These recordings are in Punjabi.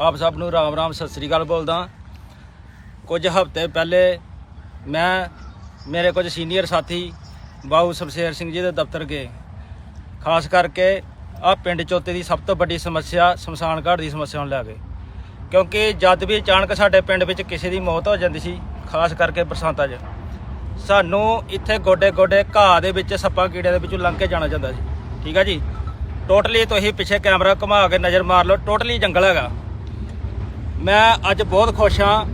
ਆਪ ਸਭ ਨੂੰ ਰਾਮ ਰਾਮ, ਸਤਿ ਸ੍ਰੀ ਅਕਾਲ ਬੋਲਦਾ। ਕੁਝ ਹਫ਼ਤੇ ਪਹਿਲੇ ਮੈਂ, ਮੇਰੇ ਕੁਝ ਸੀਨੀਅਰ ਸਾਥੀ ਬਾਊ ਸ਼ਮਸ਼ੇਰ ਸਿੰਘ ਜੀ ਦੇ ਦਫ਼ਤਰ ਗਏ। ਖਾਸ ਕਰਕੇ ਆ ਪਿੰਡ ਚੋਤੇ ਦੀ ਸਭ ਤੋਂ ਵੱਡੀ ਸਮੱਸਿਆ ਸ਼ਮਸ਼ਾਨ ਘਾਟ ਦੀ ਸਮੱਸਿਆ ਨੂੰ ਲੈ ਕੇ। ਕਿਉਂਕਿ ਜਦ ਵੀ ਅਚਾਨਕ ਸਾਡੇ ਪਿੰਡ ਵਿੱਚ ਕਿਸੇ ਦੀ ਮੌਤ ਹੋ ਜਾਂਦੀ ਸੀ, ਖਾਸ ਕਰਕੇ ਬਰਸਾਤਾਂ 'ਚ, ਸਾਨੂੰ ਇੱਥੇ ਗੋਡੇ ਗੋਡੇ ਘਾਹ ਦੇ ਵਿੱਚ ਸੱਪਾਂ ਕੀੜਿਆਂ ਦੇ ਵਿੱਚੋਂ ਲੰਘ ਕੇ ਜਾਣਾ ਜਾਂਦਾ ਸੀ। ਠੀਕ ਹੈ ਜੀ? ਟੋਟਲੀ ਤੁਸੀਂ ਪਿੱਛੇ ਕੈਮਰਾ ਘੁਮਾ ਕੇ ਨਜ਼ਰ ਮਾਰ ਲਓ ਟੋਟਲੀ ਜੰਗਲ ਹੈਗਾ। ਮੈਂ ਅੱਜ ਬਹੁਤ ਖੁਸ਼ ਹਾਂ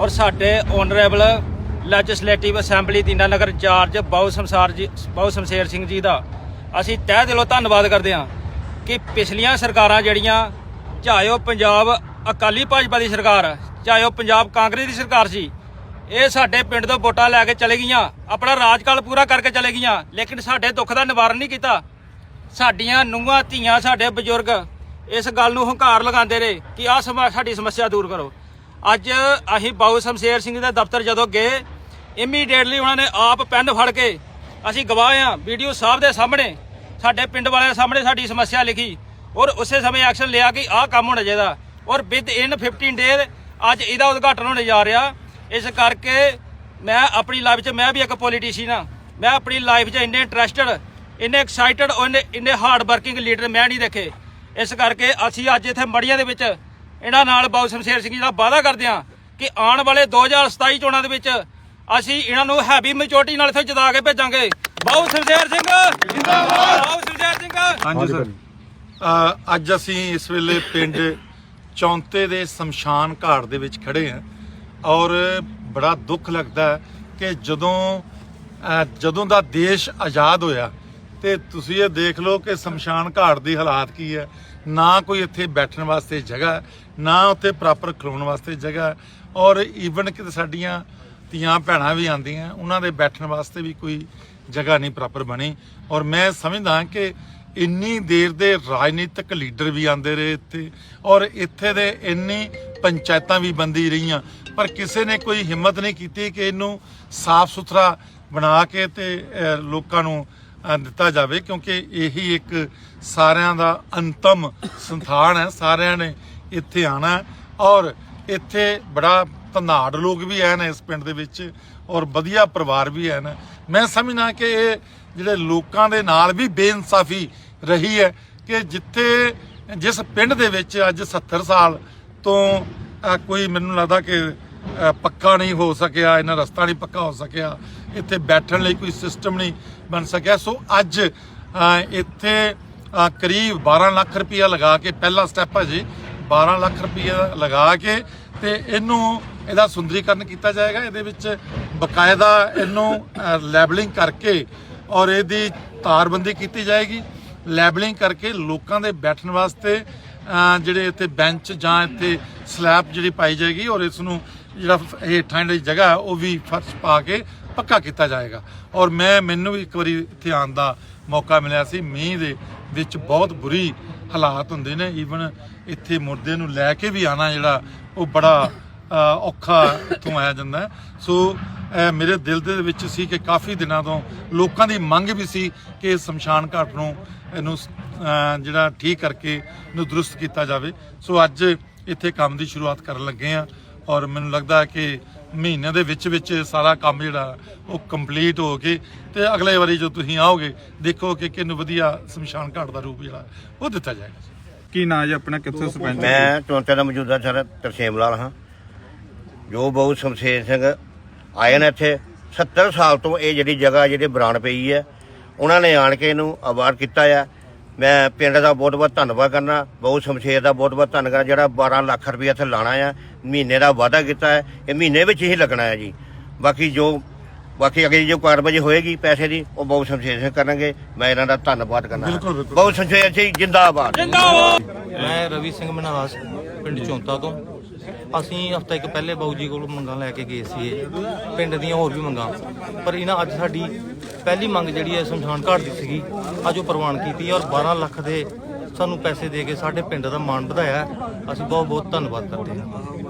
ਔਰ ਸਾਡੇ honourable legislative assembly Dinanagar charge Bau Sansar ji ਬਾਉ Shamsher Singh ji ਦਾ। ਅਸੀਂ ਤਹਿ ਦਿਲੋਂ ਧੰਨਵਾਦ ਕਰਦੇ ਹਾਂ ਕਿ ਪਿਛਲੀਆਂ ਸਰਕਾਰਾਂ ਜਿਹੜੀਆਂ, ਚਾਹੇ ਉਹ ਪੰਜਾਬ ਅਕਾਲੀ ਭਾਜਪਾ ਦੀ ਸਰਕਾਰ, ਚਾਹੇ ਉਹ ਪੰਜਾਬ ਕਾਂਗਰਸ ਦੀ ਸਰਕਾਰ ਸੀ, ਇਹ ਸਾਡੇ ਪਿੰਡ ਤੋਂ ਵੋਟਾਂ ਲੈ ਕੇ ਚਲੇ ਗਈਆਂ, ਆਪਣਾ ਰਾਜਕਾਲ ਪੂਰਾ ਕਰਕੇ ਚਲੇ ਗਈਆਂ, ਲੇਕਿਨ ਸਾਡੇ ਦੁੱਖ ਦਾ ਨਿਵਾਰਨ ਨਹੀਂ ਕੀਤਾ। ਸਾਡੀਆਂ ਨੂੰਹਾਂ ਧੀਆਂ ਸਾਡੇ ਬਜ਼ੁਰਗ ਇਸ ਗੱਲ ਨੂੰ ਹੰਕਾਰ ਲਗਾਉਂਦੇ ਰਹੇ ਕਿ ਆਹ ਸਮ ਸਾਡੀ ਸਮੱਸਿਆ ਦੂਰ ਕਰੋ। ਅੱਜ ਅਸੀਂ ਬਾਊ ਸ਼ਮਸ਼ੇਰ ਸਿੰਘ ਦੇ ਦਫ਼ਤਰ ਜਦੋਂ ਗਏ ਇਮੀਡੀਏਟਲੀ ਉਹਨਾਂ ਨੇ ਆਪ ਪੈਨ ਫੜ ਕੇ ਅਸੀਂ ਗਵਾਹ ਆ ਵੀਡੀਓ ਸਾਹਿਬ ਦੇ ਸਾਹਮਣੇ, ਸਾਡੇ ਪਿੰਡ ਵਾਲਿਆਂ ਦੇ ਸਾਹਮਣੇ ਸਾਡੀ ਸਮੱਸਿਆ ਲਿਖੀ ਔਰ ਉਸੇ ਸਮੇਂ ਐਕਸ਼ਨ ਲਿਆ ਕਿ ਆਹ ਕੰਮ ਹੋਣਾ ਚਾਹੀਦਾ ਔਰ ਵਿਦ ਇਨ 15 ਡੇਜ਼ ਅੱਜ ਇਹਦਾ ਉਦਘਾਟਨ ਹੋਣ ਜਾ ਰਿਹਾ। ਇਸ ਕਰਕੇ ਮੈਂ ਆਪਣੀ ਲਾਈਫ 'ਚ ਮੈਂ ਵੀ ਇੱਕ ਪੋਲੀਟੀਸ਼ੀਅਨ ਆ ਮੈਂ ਆਪਣੀ ਲਾਈਫ 'ਚ ਇੰਨੇ ਇੰਟਰਸਟਡ ਇੰਨੇ ਐਕਸਾਈਟਡ ਇੰਨੇ ਇੰਨੇ ਹਾਰਡ ਵਰਕਿੰਗ ਲੀਡਰ ਮੈਂ ਨਹੀਂ ਦੇਖੇ। ਇਸ ਕਰਕੇ ਅਸੀਂ ਅੱਜ ਇੱਥੇ ਮੜੀਆਂ ਦੇ ਵਿੱਚ ਇਹਨਾਂ ਨਾਲ ਬਾਬੂ ਸ਼ਮਸ਼ੇਰ ਸਿੰਘ ਜੀ ਦਾ ਵਾਅਦਾ ਕਰਦੇ ਹਾਂ ਕਿ ਆਉਣ ਵਾਲੇ 2027 ਚੋਣਾਂ ਦੇ ਵਿੱਚ ਅਸੀਂ ਇਹਨਾਂ ਨੂੰ ਹੈਵੀ ਮੈਜੋਰਟੀ ਨਾਲ ਇੱਥੇ ਜਿਤਾ ਕੇ ਭੇਜਾਂਗੇ। ਬਾਬੂ ਸ਼ਮਸ਼ੇਰ ਸਿੰਘ! ਜਿੰਦਾਬਾਦ! ਬਾਬੂ ਸ਼ਮਸ਼ੇਰ ਸਿੰਘ! ਹਾਂਜੀ ਸਰ। ਅ, ਅੱਜ ਅਸੀਂ ਇਸ ਵੇਲੇ ਪਿੰਡ ਚੌਂਤੇ ਦੇ ਸ਼ਮਸ਼ਾਨ ਘਾਟ ਦੇ ਵਿੱਚ ਖੜੇ ਹਾਂ ਔਰ ਬੜਾ ਦੁੱਖ ਲੱਗਦਾ ਹੈ ਕਿ ਜਦੋਂ ਜਦੋਂ ਦਾ ਦੇਸ਼ ਆਜ਼ਾਦ ਹੋਇਆ ਤੇ ਤੁਸੀਂ ਇਹ ਦੇਖ ਲਓ ਕਿ ਸ਼ਮਸ਼ਾਨ ਘਾਟ ਦੀ ਹਾਲਾਤ ਕੀ ਹੈ। ਨਾ ਕੋਈ ਇੱਥੇ ਬੈਠਣ ਵਾਸਤੇ ਜਗ੍ਹਾ, ਨਾ ਉੱਥੇ ਪ੍ਰੋਪਰ ਖਲੋਣ ਵਾਸਤੇ ਜਗ੍ਹਾ ਔਰ ਈਵਨ ਕਿ ਸਾਡੀਆਂ ਧੀਆਂ ਭੈਣਾਂ ਵੀ ਆਉਂਦੀਆਂ, ਉਹਨਾਂ ਦੇ ਬੈਠਣ ਵਾਸਤੇ ਵੀ ਕੋਈ ਜਗ੍ਹਾ ਨਹੀਂ ਪ੍ਰੋਪਰ ਬਣੀ। ਔਰ ਮੈਂ ਸਮਝਦਾ ਕਿ ਇੰਨੀ ਦੇਰ ਦੇ ਰਾਜਨੀਤਿਕ ਲੀਡਰ ਵੀ ਆਂਦੇ ਰਹੇ ਇੱਥੇ ਔਰ ਇੱਥੇ ਦੇ ਇੰਨੀ ਪੰਚਾਇਤਾਂ ਵੀ ਬੰਦੀ ਰਹੀਆਂ। ਪਰ ਕਿਸੇ ਨੇ ਕੋਈ ਹਿੰਮਤ ਨਹੀਂ ਕੀਤੀ ਕਿ ਇਹਨੂੰ ਸਾਫ਼ ਸੁਥਰਾ ਬਣਾ ਕੇ ਤੇ ਲੋਕਾਂ ਨੂੰ ਦਿੱਤਾ ਜਾਵੇ ਕਿਉਂਕਿ ਇਹੀ ਇੱਕ ਸਾਰਿਆਂ ਦਾ ਅੰਤਮ ਸੰਥਾਨ ਹੈ, ਸਾਰਿਆਂ ਨੇ ਇੱਥੇ ਆਣਾ ਔਰ ਇੱਥੇ ਬੜਾ ਧਨਾੜ ਲੋਕ ਵੀ ਹਨ ਇਸ ਪਿੰਡ ਦੇ ਵਿੱਚ ਔਰ ਵਧੀਆ ਪਰਿਵਾਰ ਵੀ ਹਨ ਮੈਂ ਸਮਝਣਾ ਕਿ ਇਹ ਜਿਹੜੇ ਲੋਕਾਂ ਦੇ ਨਾਲ ਵੀ ਬੇਇਨਸਾਫੀ ਰਹੀ ਹੈ ਕਿ ਜਿੱਥੇ, ਜਿਸ ਪਿੰਡ ਦੇ ਵਿੱਚ ਅੱਜ 70 ਸਾਲ ਤੋਂ ਕੋਈ ਮੈਨੂੰ ਲੱਗਦਾ ਕਿ ਪੱਕਾ ਨਹੀਂ ਹੋ ਸਕਿਆ, ਇਹਨਾਂ ਰਸਤਾ ਨਹੀਂ ਪੱਕਾ ਹੋ ਸਕਿਆ, ਇੱਥੇ ਬੈਠਣ ਲਈ ਕੋਈ ਸਿਸਟਮ ਨਹੀਂ ਬਣ ਸਕਿਆ। ਸੋ ਅੱਜ ਇੱਥੇ ਕਰੀਬ 12 ਲੱਖ ਰੁਪਇਆ ਲਗਾ ਕੇ, ਪਹਿਲਾ ਸਟੈਪ ਹੈ ਜੀ 12 ਲੱਖ ਰੁਪਇਆ ਲਗਾ ਕੇ ਤੇ ਇਹਨੂੰ ਇਹਦਾ ਸੁੰਦਰੀਕਰਨ ਕੀਤਾ ਜਾਏਗਾ। ਇਹਦੇ ਵਿੱਚ ਬਕਾਇਦਾ ਇਹਨੂੰ ਲੈਬਲਿੰਗ ਕਰਕੇ ਔਰ ਇਹਦੀ ਤਾਰਬੰਦੀ ਕੀਤੀ ਜਾਏਗੀ। ਲੈਬਲਿੰਗ ਕਰਕੇ ਲੋਕਾਂ ਦੇ ਬੈਠਣ ਵਾਸਤੇ ਜਿਹੜੇ ਇੱਥੇ ਬੈਂਚ ਜਾਂ ਇੱਥੇ ਸਲੈਬ ਜਿਹੜੀ ਪਾਈ ਜਾਏਗੀ ਔਰ ਇਸ ਨੂੰ ਜਿਹੜਾ ਹੇਠਾਂ ਜਿਹੜੀ ਜਗ੍ਹਾ ਉਹ ਵੀ ਫਰਸ਼ ਪਾ ਕੇ ਪੱਕਾ ਕੀਤਾ ਜਾਏਗਾ। ਔਰ ਮੈਂ ਮੈਨੂੰ ਵੀ ਇੱਕ ਵਾਰੀ ਇੱਥੇ ਆਉਣ ਦਾ ਮੌਕਾ ਮਿਲਿਆ ਸੀ। ਮੀਂਹ ਦੇ ਵਿੱਚ ਬਹੁਤ ਬੁਰੀ ਹਾਲਾਤ ਹੁੰਦੇ ਨੇ। ਈਵਨ ਇੱਥੇ ਮੁਰਦੇ ਨੂੰ ਲੈ ਕੇ ਵੀ ਆਣਾ ਜਿਹੜਾ ਉਹ ਬੜਾ ਔਖਾ ਇੱਥੋਂ ਆਇਆ ਜਾਂਦਾ ਸੋ ਅ, ਮੇਰੇ ਦਿਲ ਦੇ ਵਿੱਚ ਸੀ ਕਿ ਕਾਫੀ ਦਿਨਾਂ ਤੋਂ ਲੋਕਾਂ ਦੀ ਮੰਗ ਵੀ ਸੀ ਕਿ ਸ਼ਮਸ਼ਾਨ ਘਾਟ ਨੂੰ ਇਹਨੂੰ ਜਿਹੜਾ ਠੀਕ ਕਰਕੇ ਇਹਨੂੰ ਦਰੁਸਤ ਕੀਤਾ ਜਾਵੇ। ਸੋ ਅੱਜ ਇੱਥੇ ਕੰਮ ਦੀ ਸ਼ੁਰੂਆਤ ਕਰਨ ਲੱਗੇ ਆ ਔਰ ਮੈਨੂੰ ਲੱਗਦਾ ਹੈ ਕਿ ਮਹੀਨੇ ਦੇ ਵਿੱਚ ਵਿੱਚ ਸਾਰਾ ਕੰਮ ਜਿਹੜਾ ਉਹ ਕੰਪਲੀਟ ਹੋ ਕੇ ਤੇ ਅਗਲੇ ਵਾਰੀ ਜੋ ਤੁਸੀਂ ਆਓਗੇ ਦੇਖੋ ਕਿ ਕਿੰਨੂੰ ਵਧੀਆ ਸ਼ਮਸ਼ਾਨ ਘਾਟ ਦਾ ਰੂਪ ਜਿਹੜਾ ਉਹ ਦਿੱਤਾ ਜਾਏਗਾ। ਕੀ ਨਾਂ ਜੀ ਆਪਣਾ ਕਿੱਥੋਂ ਸਰਪੰਚ ਮੈਂ ਚੌਂਤੇ ਦਾ ਮੌਜੂਦਾ ਸਰ ਤਰਸੇਮ ਲਾਲ ਹਾਂ। ਜੋ ਬਹੁਤ ਸ਼ਮਸ਼ੇਰ ਸਿੰਘ ਆਏ ਨੇ ਇੱਥੇ 70 ਸਾਲ ਤੋਂ ਇਹ ਜਿਹੜੀ ਜਗ੍ਹਾ ਜਿਹੜੀ ਬਰਾਨ ਪਈ ਹੈ ਉਹਨਾਂ ਨੇ ਆਣ ਕੇ ਇਹਨੂੰ ਆਬਾਦ ਕੀਤਾ ਆ। ਮੈਂ ਪਿੰਡ ਦਾ ਬਹੁਤ ਬਹੁਤ ਧੰਨਵਾਦ ਕਰਨਾ ਬਹੁਤ ਸ਼ਮਸ਼ੇਰ ਦਾ ਬਹੁਤ ਬਹੁਤ ਧੰਨਵਾਦ ਜਿਹੜਾ 12 ਲੱਖ ਰੁਪਏ ਇੱਥੇ ਲਾਣਾ ਆ ਮਹੀਨੇ ਦਾ ਵਾਅਦਾ ਕੀਤਾ ਹੈ ਇਹ ਮਹੀਨੇ ਵਿੱਚ ਹੀ ਲੱਗਣਾ ਹੈ ਜੀ। ਬਾਕੀ ਜੋ ਬਾਕੀ ਅਗਲੀ ਜੋ ਕਾਰਵਾਈ ਹੋਏਗੀ ਪੈਸੇ ਦੀ ਉਹ ਬਹੁਤ ਸ਼ਮਸ਼ੇਰ ਸਿੰਘ ਕਰਨਗੇ ਮੈਂ ਇਹਨਾਂ ਦਾ ਧੰਨਵਾਦ ਕਰਨਾ। ਬਿਲਕੁਲ, ਬਿਲਕੁਲ। ਬਹੁਤ ਸ਼ਮਸ਼ੇਰ ਸਿੰਘ ਜਿੰਦਾਬਾਦ। ਮੈਂ ਰਵੀ ਸਿੰਘ ਮਨਹਾਸ ਪਿੰਡ ਚੌਂਤਾ ਤੋਂ। ਅਸੀਂ ਹਫਤਾ ਇੱਕ ਪਹਿਲੇ ਬਾਊ ਜੀ ਕੋਲ ਮੰਗਾਂ ਲੈ ਕੇ ਗਏ ਸੀ ਪਿੰਡ ਦੀਆਂ ਹੋਰ ਵੀ ਮੰਗਾਂ। ਪਰ ਇਹਨਾਂ ਅੱਜ ਸਾਡੀ ਪਹਿਲੀ ਮੰਗ ਜਿਹੜੀ ਹੈ ਸ਼ਮਸ਼ਾਨ ਘਾਟ ਦੀ ਸੀਗੀ, ਅੱਜ ਉਹ ਪ੍ਰਵਾਨ ਕੀਤੀ ਔਰ 12 ਲੱਖ ਦੇ ਸਾਨੂੰ ਪੈਸੇ ਦੇ ਕੇ ਸਾਡੇ ਪਿੰਡ ਦਾ ਮਾਣ ਵਧਾਇਆ ਅਸੀਂ ਬਹੁਤ ਬਹੁਤ ਧੰਨਵਾਦ ਕਰਦੇ ਹਾਂ।